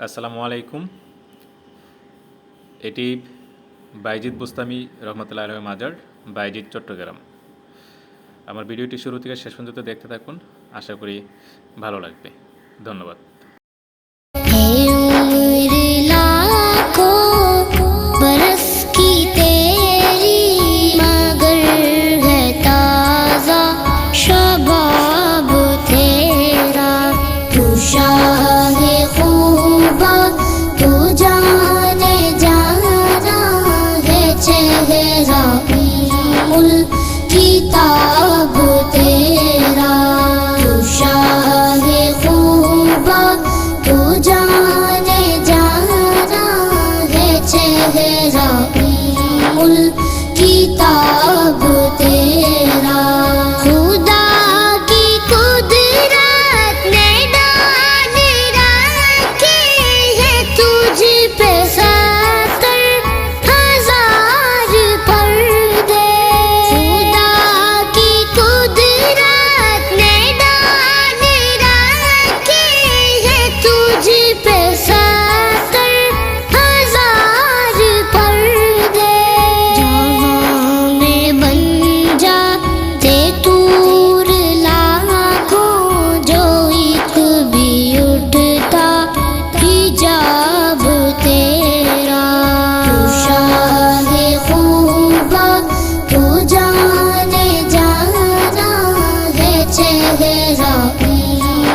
আসসালামু আলাইকুম। এটি বাইজিৎ বুস্তামি রহমতুল্লাহ আলহ মাজার বাইজিৎ চট্টগ্রাম। আমার ভিডিওটি শুরু থেকে শেষ পর্যন্ত দেখতে থাকুন। আশা করি ভালো লাগবে। ধন্যবাদ।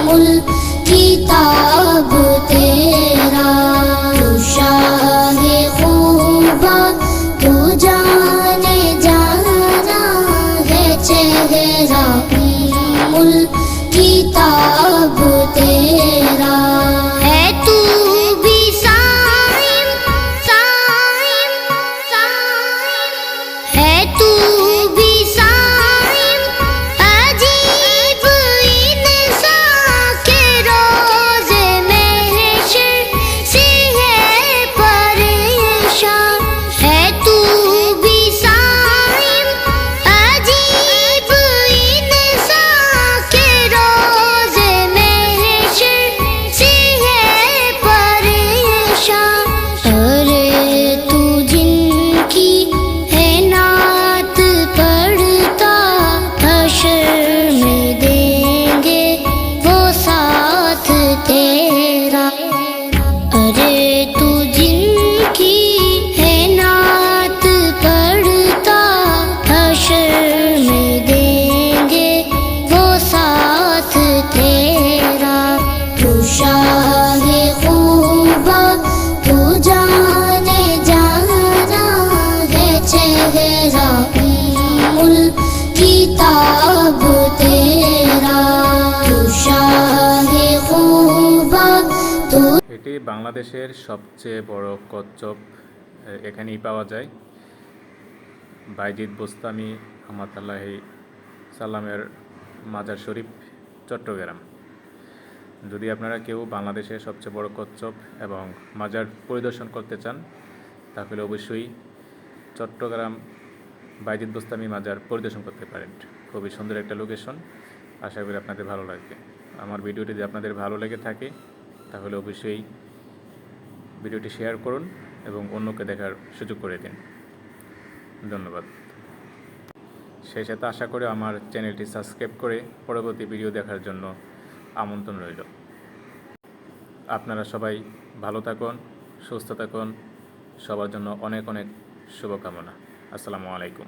الکتاب تیرا تو شاہ خوبا تو جانے جانا ہے چہرہ الکتاب किताब तेरा तू शाह खूबा तू এটি বাংলাদেশের সবচেয়ে বড় কচ্ছপ এ- এখানেই পাওয়া যায় বাইজিৎ বুস্তামি রহমতুল্লাহি সাল্লামের মাজার শরীফ চট্টগ্রাম যদি আপনারা কেউ বাংলাদেশের সবচেয়ে বড় কচ্ছপ এবং মাজার পরিদর্শন করতে চান তাহলে অবশ্যই চট্টগ্রাম বাইজিৎ বুস্তামি মাজার পরিদর্শন করতে পারেন। খুবই সুন্দর একটা লোকেশন আশা করি আপনাদের ভালো লাগবে। আমার ভিডিওটি যদি আপনাদের ভালো লেগে থাকে, তাহলে অবশ্যই ভিডিওটি শেয়ার করুন এবং অন্যকে দেখার সুযোগ করে দিন। ধন্যবাদ। সেই সাথে আশা করে আমার চ্যানেলটি সাবস্ক্রাইব করে পরবর্তী ভিডিও দেখার জন্য আমন্ত্রণ রইল। আপনারা সবাই ভালো থাকুন, সুস্থ থাকুন। সবার জন্য অনেক অনেক শুভকামনা। আসসালামু আলাইকুম।